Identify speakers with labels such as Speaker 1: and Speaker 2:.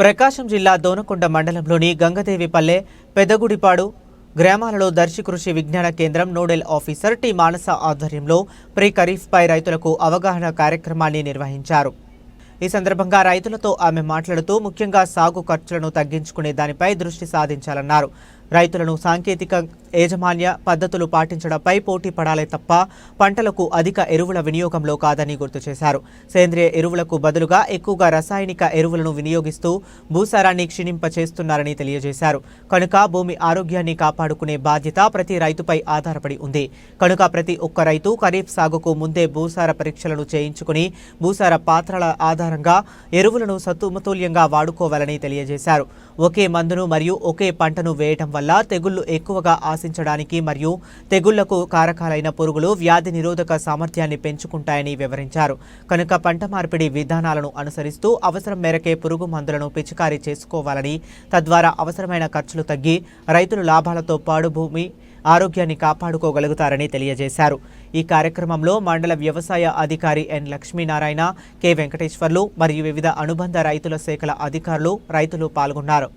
Speaker 1: ప్రకాశం జిల్లా దోనకొండ మండలంలోని గంగదేవిపల్లె పెదగుడిపాడు గ్రామాలలో దర్శి కృషి విజ్ఞాన కేంద్రం నోడల్ ఆఫీసర్ టి. మానస ఆధ్వర్యంలో ప్రీ ఖరీఫ్పై రైతులకు అవగాహన కార్యక్రమాన్ని నిర్వహించారు. ఈ సందర్భంగా రైతులతో ఆమె మాట్లాడుతూ ముఖ్యంగా సాగు ఖర్చులను తగ్గించుకునే దానిపై దృష్టి సాధించాలన్నారు. రైతులను సాంకేతిక యాజమాన్య పద్ధతులు పాటించడంపై పోటీ పడాలే తప్ప పంటలకు అధిక ఎరువుల వినియోగంలో కాదని గుర్తు చేశారు. సేంద్రియ ఎరువులకు బదులుగా ఎక్కువగా రసాయనిక ఎరువులను వినియోగిస్తూ భూసారాన్ని క్షీణింప చేస్తున్నారని తెలియజేశారు. కనుక భూమి ఆరోగ్యాన్ని కాపాడుకునే బాధ్యత ప్రతి రైతుపై ఆధారపడి ఉంది. కనుక ప్రతి ఒక్క రైతు ఖరీఫ్ సాగుకు ముందే భూసార పరీక్షలను చేయించుకుని భూసార పాత్రల ఆధారంగా ఎరువులను సతుమతుల్యంగా వాడుకోవాలని తెలియజేశారు. ఒకే మందును మరియు ఒకే పంటను వేయటం వల్ల తెగుళ్ళు ఎక్కువగా ఆశించడానికి మరియు తెగుళ్ళకు కారకాలైన పురుగులు వ్యాధి నిరోధక సామర్థ్యాన్ని పెంచుకుంటాయని వివరించారు. కనుక పంట మార్పిడి విధానాలను అనుసరిస్తూ అవసరం మేరకే పురుగు మందులను పిచికారీ చేసుకోవాలని తద్వారా అవసరమైన ఖర్చులు తగ్గి రైతులు లాభాలతో పాడు భూమి ఆరోగ్యాన్ని కాపాడుకోగలుగుతారని తెలియజేశారు. ఈ కార్యక్రమంలో మండల వ్యవసాయ అధికారి ఎన్ లక్ష్మీనారాయణ కె వెంకటేశ్వర్లు మరియు వివిధ అనుబంధ రైతుల శాఖల అధికారులు రైతులు పాల్గొన్నారు.